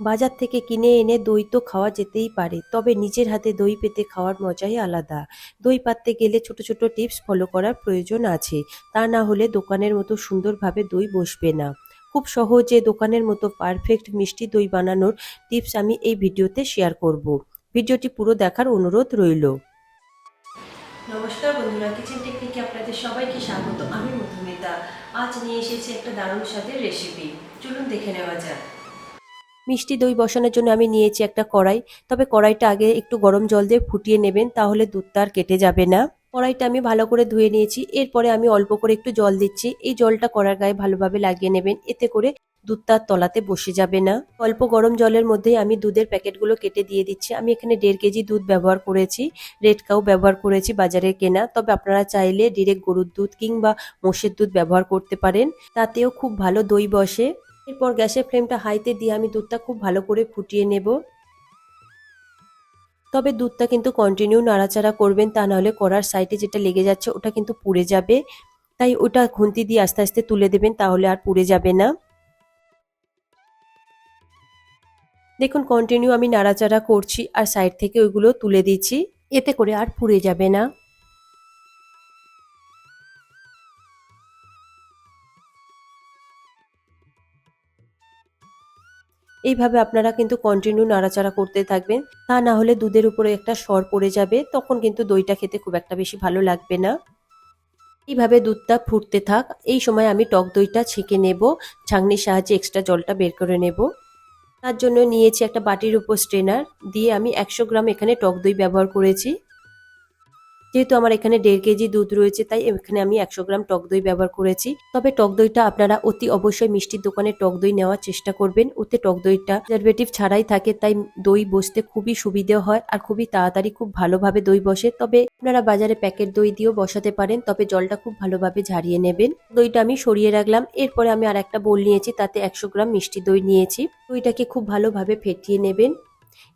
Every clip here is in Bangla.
বাজার থেকে কিনে এনে দই তো খাওয়া যেতেই পারে, তবে নিজের হাতে দই পেতে খাওয়ার মজাই আলাদা। দই পাততে গেলে ছোট ছোট টিপস ফলো করার প্রয়োজন আছে, তা না হলে দোকানের মতো সুন্দরভাবে দই বসবে না। খুব সহজে দোকানের মতো পারফেক্ট মিষ্টি দই বানানোর টিপস আমি এই ভিডিওতে শেয়ার করব। ভিডিওটি পুরো দেখার অনুরোধ রইল। নমস্কার বন্ধুরা কিচেন টেকনিকে আপনাদের সবাইকে স্বাগত। আমি মধুমিতা। আজ নিয়ে এসেছি একটা দারুণ স্বাদের রেসিপি চলুন দেখে নেওয়া যাক। মিষ্টি দই বসানোর জন্য আমি নিয়েছি একটা কড়াই। তবে কড়াইটা আগে একটু গরম জল দিয়ে ফুটিয়ে নেবেন, তাহলে দুধটা আর কেটে যাবে না। কড়াইটা আমি ভালো করে ধুয়ে নিয়েছি। এরপরে আমি অল্প করে একটু জল দিচ্ছি। এই জলটা কড়ার গায়ে ভালোভাবে লাগিয়ে নেবেন। এতে করে দুধটা তলাতে বসে যাবে না। অল্প গরম জলের মধ্যেই আমি দুধের প্যাকেটগুলো কেটে দিয়ে দিচ্ছি। আমি এখানে দেড় কেজি দুধ ব্যবহার করেছি। রেড কাউ ব্যবহার করেছি বাজারে কেনা। তবে আপনারা চাইলে ডিরেক্ট গরুর দুধ কিংবা মোষের দুধ ব্যবহার করতে পারেন। তাতেও খুব ভালো দই বসে। এরপর গ্যাসের ফ্লেমটা হাইতে দিয়ে আমি দুধটা খুব ভালো করে ফুটিয়ে নেব। তবে দুধটা কিন্তু কন্টিনিউ নাড়াচাড়া করবেন, তা নাহলে কড়ার সাইডে যেটা লেগে যাচ্ছে ওটা কিন্তু পুড়ে যাবে। তাই ওটা খুন্তি দিয়ে আস্তে আস্তে তুলে দেবেন, তাহলে আর পুড়ে যাবে না। দেখুন কন্টিনিউ আমি নাড়াচাড়া করছি আর সাইড থেকে ওইগুলো তুলে দিচ্ছি, এতে করে আর পুড়ে যাবে না। এইভাবে আপনারা কিন্তু কন্টিনিউ নাড়াচাড়া করতে থাকবেন। তা না হলে দুধের উপরে একটা সর পড়ে যাবে, তখন কিন্তু দইটা খেতে খুব একটা বেশি ভালো লাগবে না। এইভাবে দুধটা ফুটতে থাক। এই সময় আমি টক দইটা ছেঁকে নেব, ছাঁকনির সাহায্যে এক্সট্রা জলটা বের করে নেব। তার জন্য নিয়েছি একটা বাটির উপর স্ট্রেনার দিয়ে আমি একশো গ্রাম এখানে টক দই ব্যবহার করেছি। যেহেতু আমার এখানে দেড় কেজি দুধ রয়েছে, তাই এখানে আমি একশো গ্রাম টক দই ব্যবহার করেছি। তবে টক দইটা আপনারা অতি অবশ্যই মিষ্টির দোকানে টক দই নেওয়ার চেষ্টা করবেন। ওতে টক দইটা প্রিজারভেটিভ ছাড়াই থাকে, তাই দই বসতে খুবই সুবিধে হয় আর খুবই তাড়াতাড়ি খুব ভালোভাবে দই বসে। তবে আপনারা বাজারে প্যাকেট দই দিয়েও বসাতে পারেন, তবে জলটা খুব ভালোভাবে ঝারিয়ে নেবেন। দইটা আমি সরিয়ে রাখলাম, এরপরে আমি আর একটা বোল নিয়েছি, তাতে একশো গ্রাম মিষ্টি দই নিয়েছি। দইটাকে খুব ভালোভাবে ফেটিয়ে নেবেন।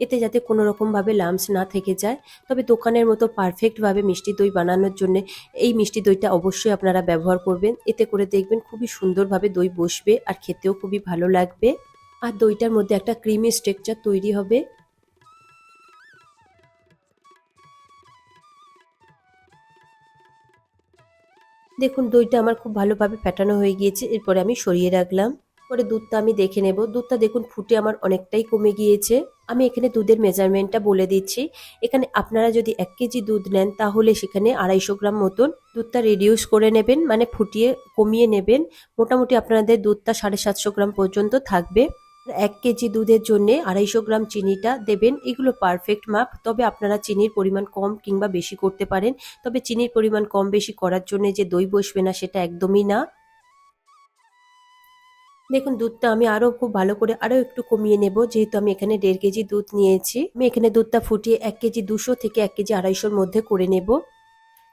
এতে যাতে কোনো রকমভাবে লামস না থেকে যায়। তবে দোকানের মতো পারফেক্টভাবে মিষ্টি দই বানানোর জন্য এই মিষ্টি দইটা অবশ্যই আপনারা ব্যবহার করবেন। এতে করে দেখবেন খুবই সুন্দরভাবে দই বসবে আর খেতেও খুবই ভালো লাগবে। আর দইটার মধ্যে একটা ক্রিমি স্ট্রাকচার তৈরি হবে। দেখুন দইটা আমার খুব ভালোভাবে ফেটানো হয়ে গিয়েছে। এরপরে আমি সরিয়ে রাখলাম। পরে দুধটা আমি দেখে নেব। দুধটা দেখুন ফুটে আমার অনেকটাই কমে গিয়েছে। আমি এখানে দুধের মেজারমেন্টটা বলে দিচ্ছি। এখানে আপনারা যদি এক কেজি দুধ নেন তাহলে সেখানে আড়াইশো গ্রাম মতন দুধটা রিডিউস করে নেবেন মানে ফুটিয়ে কমিয়ে নেবেন। মোটামুটি আপনাদের দুধটা সাড়ে সাতশো গ্রাম পর্যন্ত থাকবে। এক কেজি দুধের জন্য আড়াইশো গ্রাম চিনিটা দেবেন। এগুলো পারফেক্ট মাপ। তবে আপনারা চিনির পরিমাণ কম কিংবা বেশি করতে পারেন। তবে চিনির পরিমাণ কম বেশি করার জন্য যে দই বসবে না সেটা একদমই না। দেখুন, দুধটা আমি আরও খুব ভালো করে আরও একটু কমিয়ে নেব। যেহেতু আমি এখানে দেড় কেজি দুধ নিয়েছি, আমি এখানে দুধটা ফুটিয়ে এক কেজি দুশো থেকে এক কেজি আড়াইশোর মধ্যে করে নেব।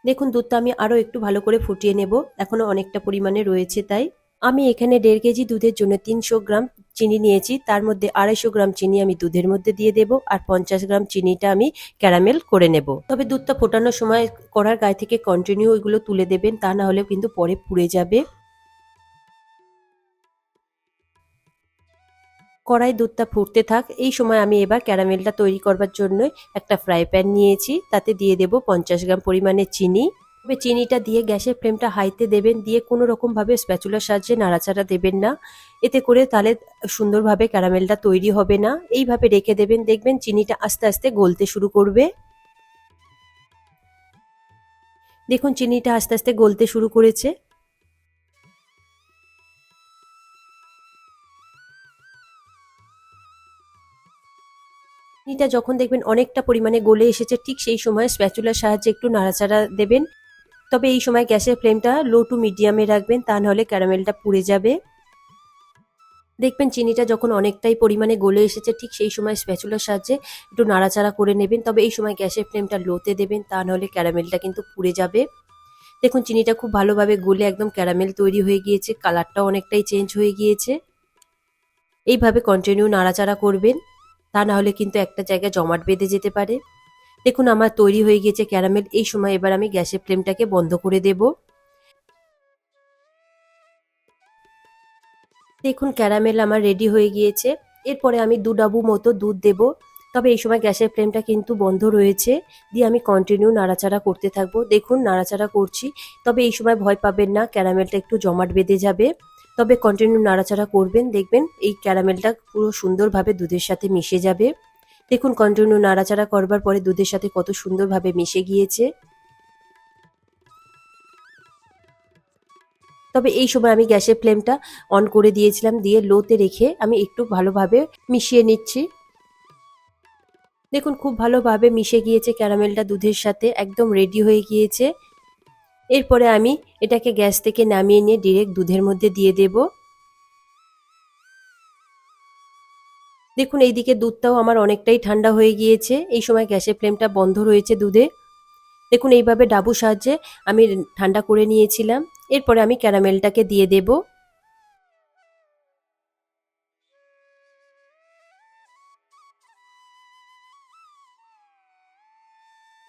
দেখুন, দুধটা আমি আরও একটু ভালো করে ফুটিয়ে নেব। এখনও অনেকটা পরিমাণে রয়েছে তাই। আমি এখানে দেড় কেজি দুধের জন্য তিনশো গ্রাম চিনি নিয়েছি। তার মধ্যে আড়াইশো গ্রাম চিনি আমি দুধের মধ্যে দিয়ে দেব আর পঞ্চাশ গ্রাম চিনিটা আমি ক্যারামেল করে নেব। তবে দুধটা ফোটানোর সময় কড়ার গায়ে থেকে কন্টিনিউ ওইগুলো তুলে দেবেন, তা না হলেও কিন্তু পরে পুড়ে যাবে। কড়াই দুধটা ফুটতে থাক, এই সময় আমি এবার ক্যারামেলটা তৈরি করবার জন্য একটা ফ্রাই প্যান নিয়েছি, তাতে দিয়ে দেব পঞ্চাশ গ্রাম পরিমাণে চিনি। তবে চিনিটা দিয়ে গ্যাসের ফ্লেমটা হাইতে দেবেন, দিয়ে কোনো রকমভাবে স্প্যাচুলার সাহায্যে নাড়াচাড়া দেবেন না। এতে করে তাহলে সুন্দরভাবে ক্যারামেলটা তৈরি হবে না। এইভাবে রেখে দেবেন, দেখবেন চিনিটা আস্তে আস্তে গলতে শুরু করবে। দেখুন, চিনিটা আস্তে আস্তে গলতে শুরু করেছে। চিনিটা যখন দেখবেন অনেকটা পরিমাণে গলে এসেছে, ঠিক সেই সময় স্প্যাচুলার সাহায্যে একটু নাড়াচাড়া দেবেন। তবে এই সময় গ্যাসের ফ্লেমটা লো টু মিডিয়ামে রাখবেন, তা নাহলে ক্যারামেলটা পুড়ে যাবে। দেখবেন চিনিটা যখন অনেকটাই পরিমাণে গলে এসেছে, ঠিক সেই সময় স্প্যাচুলার সাহায্যে একটু নাড়াচাড়া করে নেবেন। তবে এই সময় গ্যাসের ফ্লেমটা লোতে দেবেন, তা নাহলে ক্যারামেলটা কিন্তু পুড়ে যাবে। দেখুন চিনিটা খুব ভালোভাবে গলে একদম ক্যারামেল তৈরি হয়ে গিয়েছে, কালারটাও অনেকটাই চেঞ্জ হয়ে গিয়েছে। এইভাবে কন্টিনিউ নাড়াচাড়া করবেন। তা না হলে কিন্তু একটা জায়গায় জমাট বেঁধে যেতে পারে। দেখুন, আমার তৈরি হয়ে গিয়েছে ক্যারামেল। এই সময় এবার আমি গ্যাসের ফ্লেমটাকে বন্ধ করে দেব। দেখুন, ক্যারামেল আমার রেডি হয়ে গিয়েছে। এরপরে আমি দু ডাবু মতো দুধ দেব। তবে এই সময় গ্যাসের ফ্লেমটা কিন্তু বন্ধ রয়েছে। দিয়ে আমি কন্টিনিউ নাড়াচাড়া করতে থাকব। দেখুন, নাড়াচাড়া করছি। তবে এই সময় ভয় পাবেন না, ক্যারামেলটা একটু জমাট বেঁধে যাবে। তবে কন্টিনিউ নাড়াচাড়া করবেন, দেখবেন এই ক্যারামেলটা পুরো সুন্দরভাবে দুধের সাথে মিশে যাবে। দেখুন কন্টিনিউ নাড়াচাড়া করবার পরে দুধের সাথে কত সুন্দরভাবে মিশে গিয়েছে। তবে এই সময় আমি গ্যাসের ফ্লেমটা অন করে দিয়েছিলাম, দিয়ে লোতে রেখে আমি একটু ভালোভাবে মিশিয়ে নিচ্ছি। দেখুন, খুব ভালোভাবে মিশে গিয়েছে ক্যারামেলটা দুধের সাথে, একদম রেডি হয়ে গিয়েছে। এরপরে আমি এটাকে গ্যাস থেকে নামিয়ে নিয়ে ডিরেক্ট দুধের মধ্যে দিয়ে দেব। দেখুন, এইদিকে দুধটাও আমার অনেকটাই ঠান্ডা হয়ে গিয়েছে। এই সময় গ্যাসের ফ্লেমটা বন্ধ রয়েছে দুধে। দেখুন, এইভাবে ডাবু সাহায্যে আমি ঠান্ডা করে নিয়েছিলাম। এরপরে আমি ক্যারামেলটাকে দিয়ে দেব।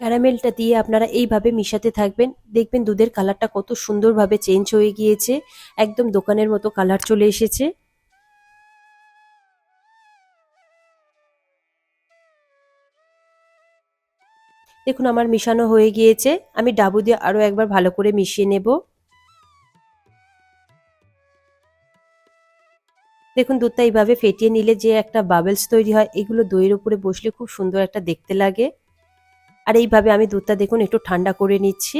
ক্যারামেলটা দিয়ে আপনারা এইভাবে মিশাতে থাকবেন। দেখবেন দুধের কালারটা কত সুন্দরভাবে চেঞ্জ হয়ে গিয়েছে। একদম দোকানের মতো কালার চলে এসেছে। দেখুন, আমার মিশানো হয়ে গিয়েছে। আমি ডাবু দিয়ে আরও একবার ভালো করে মিশিয়ে নেব। দেখুন, দুধটা এইভাবে ফেটিয়ে নিলে যে একটা বাবেলস তৈরি হয়, এগুলো দইয়ের উপরে বসলে খুব সুন্দর একটা দেখতে লাগে। আর এইভাবে আমি দুধটা দেখুন একটু ঠান্ডা করে নিচ্ছি।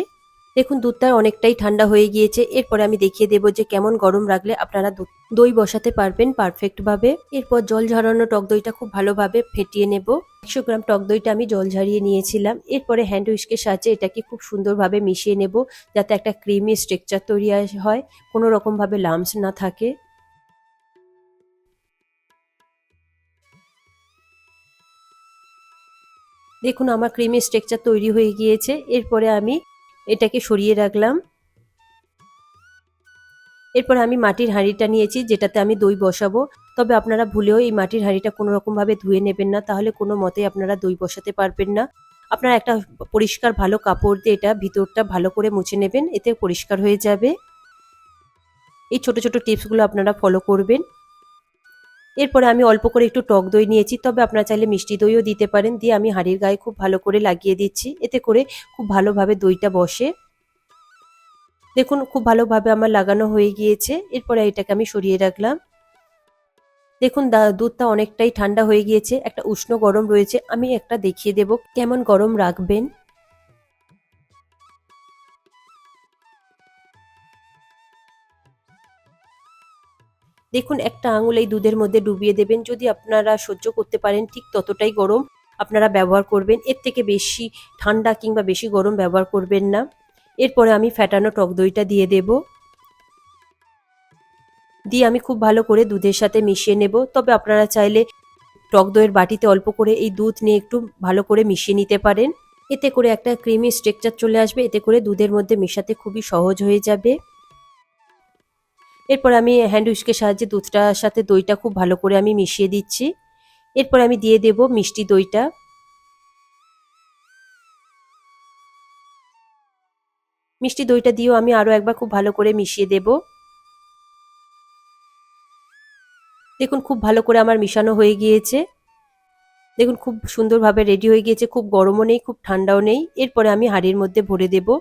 দেখুন দুধটা অনেকটাই ঠান্ডা হয়ে গিয়েছে। এরপরে আমি দেখিয়ে দেবো যে কেমন গরম রাখলে আপনারা দই বসাতে পারবেন পারফেক্টভাবে এরপর জল ঝরানো টক দইটা খুব ভালোভাবে ফেটিয়ে নেব। একশো গ্রাম টক দইটা আমি জল ঝরিয়ে নিয়েছিলাম। এরপরে হ্যান্ড উইস্কের সাহায্যে এটাকে খুব সুন্দরভাবে মিশিয়ে নেব যাতে একটা ক্রিমি স্ট্রেকচার তৈরি হয় কোনো রকমভাবে লামস না থাকে। দেখুন, আমার ক্রিমি স্ট্রাকচার তৈরি হয়ে গিয়েছে। এরপরে আমি এটাকে সরিয়ে রাখলাম। এরপর আমি মাটির হাঁড়িটা নিয়েছি, যেটাতে আমি দই বসাবো। তবে আপনারা ভুলেও এই মাটির হাঁড়িটা কোনো রকমভাবে ধুয়ে নেবেন না, তাহলে কোনো মতে আপনারা দই বসাতে পারবেন না। আপনারা একটা পরিষ্কার ভালো কাপড় দিয়ে এটা ভিতরটা ভালো করে মুছে নেবেন, এতে পরিষ্কার হয়ে যাবে। এই ছোট ছোট টিপসগুলো আপনারা ফলো করবেন। এরপরে আমি অল্প করে একটু টক দই নিয়েছি, তবে আপনারা চাইলে মিষ্টি দইও দিতে পারেন। দিয়ে আমি হাঁড়ির গায়ে খুব ভালো করে লাগিয়ে দিচ্ছি। এতে করে খুব ভালোভাবে দইটা বসে। দেখুন, খুব ভালোভাবে আমার লাগানো হয়ে গিয়েছে। এরপরে এটাকে আমি সরিয়ে রাখলাম। দেখুন দুধটা অনেকটাই ঠান্ডা হয়ে গিয়েছে। একটা উষ্ণ গরম রয়েছে। আমি একটা দেখিয়ে দেব কেমন গরম রাখবেন। দেখুন, একটা আঙুল এই দুধের মধ্যে ডুবিয়ে দেবেন। যদি আপনারা সহ্য করতে পারেন, ঠিক ততটাই গরম আপনারা ব্যবহার করবেন। এর থেকে বেশি ঠান্ডা কিংবা বেশি গরম ব্যবহার করবেন না। এরপরে আমি ফ্যাটানো টক দইটা দিয়ে দেব। দিয়ে আমি খুব ভালো করে দুধের সাথে মিশিয়ে নেব। তবে আপনারা চাইলে টক দইয়ের বাটিতে অল্প করে এই দুধ নিয়ে একটু ভালো করে মিশিয়ে নিতে পারেন। এতে করে একটা ক্রিমি স্ট্রেকচার চলে আসবে। এতে করে দুধের মধ্যে মেশাতে খুবই সহজ হয়ে যাবে। এরপর আমি হ্যান্ড উইস্কের সাহায্যে দুধটার সাথে দইটা খুব ভালো করে আমি মিশিয়ে দিচ্ছি। এরপর আমি দিয়ে দেব মিষ্টি দইটা। মিষ্টি দইটা দিয়েও আমি আরও একবার খুব ভালো করে মিশিয়ে দেব। দেখুন, খুব ভালো করে আমার মিশানো হয়ে গিয়েছে। দেখুন, খুব সুন্দরভাবে রেডি হয়ে গিয়েছে। খুব গরমও নেই, খুব ঠান্ডাও নেই। এরপরে আমি হাঁড়ির মধ্যে ভরে দেবো।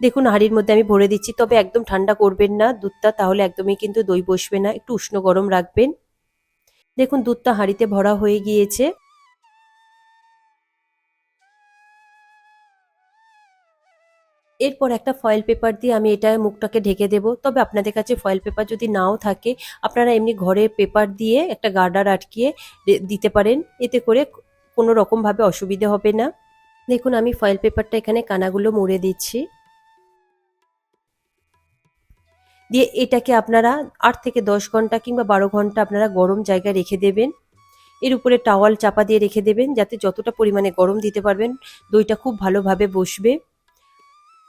দেখুন, হাঁড়ির মধ্যে আমি ভরে দিচ্ছি, তবে একদম ঠান্ডা করবেন না। দুধটা তাহলে একদমই কিন্তু দই বসবে না, একটু উষ্ণ গরম রাখবেন। দেখুন, দুধটা হাঁড়িতে ভরা হয়ে গিয়েছে। এরপর একটা ফয়েল পেপার দিয়ে আমি এটা মুখটাকে ঢেকে দেব। তবে আপনাদের কাছে ফয়েল পেপার যদি নাও থাকে, আপনারা এমনি ঘরে পেপার দিয়ে একটা গার্ডার আটকিয়ে দিতে পারেন। এতে করে কোনো রকমভাবে অসুবিধে হবে না। দেখুন, আমি ফয়েল পেপারটা এখানে কানাগুলো মুড়ে দিচ্ছি। দিয়ে এটাকে আপনারা আট থেকে দশ ঘণ্টা কিংবা বারো ঘণ্টা আপনারা গরম জায়গায় রেখে দেবেন। এর উপরে টাওয়াল চাপা দিয়ে রেখে দেবেন যাতে যতটা পরিমাণে গরম দিতে পারবেন, দইটা খুব ভালোভাবে বসবে।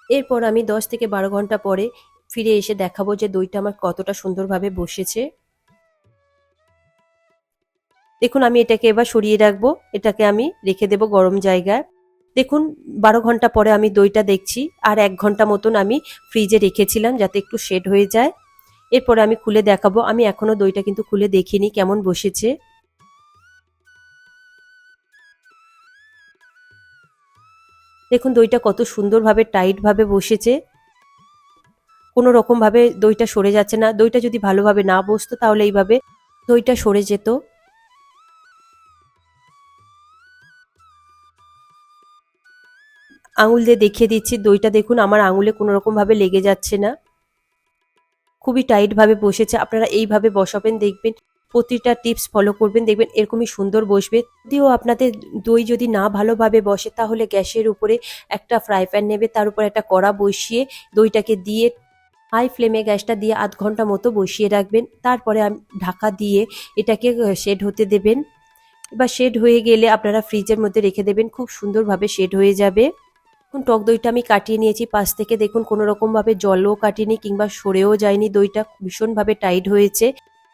এরপর আমি দশ থেকে বারো ঘণ্টা পরে ফিরে এসে দেখাবো যে দইটা আমার কতটা সুন্দরভাবে বসেছে। দেখুন, আমি এটাকে এবার সরিয়ে রাখব। এটাকে আমি রেখে দেব গরম জায়গায়। দেখুন, বারো ঘণ্টা পরে আমি দইটা দেখছি, আর এক ঘণ্টা মতন আমি ফ্রিজে রেখেছিলাম যাতে একটু শেড হয়ে যায়। এরপরে আমি খুলে দেখাবো, আমি এখনও দইটা কিন্তু খুলে দেখিনি, কেমন বসেছে। দেখুন, দইটা কত সুন্দরভাবে টাইটভাবে বসেছে। কোনো রকমভাবে দইটা সরে যাচ্ছে না। দইটা যদি ভালোভাবে না বসতো, তাহলে এইভাবে দইটা সরে যেত। আঙুল দিয়ে দেখিয়ে দিচ্ছি, দইটা দেখুন, আমার আঙুলে কোনো রকমভাবে লেগে যাচ্ছে না। খুবই টাইটভাবে বসেছে, আপনারা এইভাবে বসাবেন, দেখবেন প্রতিটা টিপস ফলো করবেন, দেখবেন এরকমই সুন্দর বসবে। যদিও আপনাদের দই যদি না ভালোভাবে বসে, তাহলে গ্যাসের উপরে একটা ফ্রাই প্যান নেবে, তার উপরে একটা কড়া বসিয়ে দইটাকে দিয়ে হাই ফ্লেমে গ্যাসটা দিয়ে আধ ঘণ্টা মতো বসিয়ে রাখবেন। তারপরে ঢাকা দিয়ে এটাকে শেড হতে দেবেন। এবার শেড হয়ে গেলে আপনারা ফ্রিজের মধ্যে রেখে দেবেন, খুব সুন্দরভাবে শেড হয়ে যাবে। এখন টক দইটা আমি কাটিয়ে নিয়েছি। পাশ থেকে দেখুন, কোনো রকমভাবে জলও কাটেনি কিংবা সরেও যায়নি। দইটা ভীষণভাবে টাইট হয়েছে।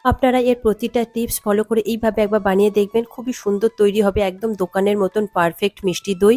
আপনারা এর প্রতিটা টিপস ফলো করে এইভাবে একবার বানিয়ে দেখবেন। খুবই সুন্দর তৈরি হবে, একদম দোকানের মতন পারফেক্ট মিষ্টি দই।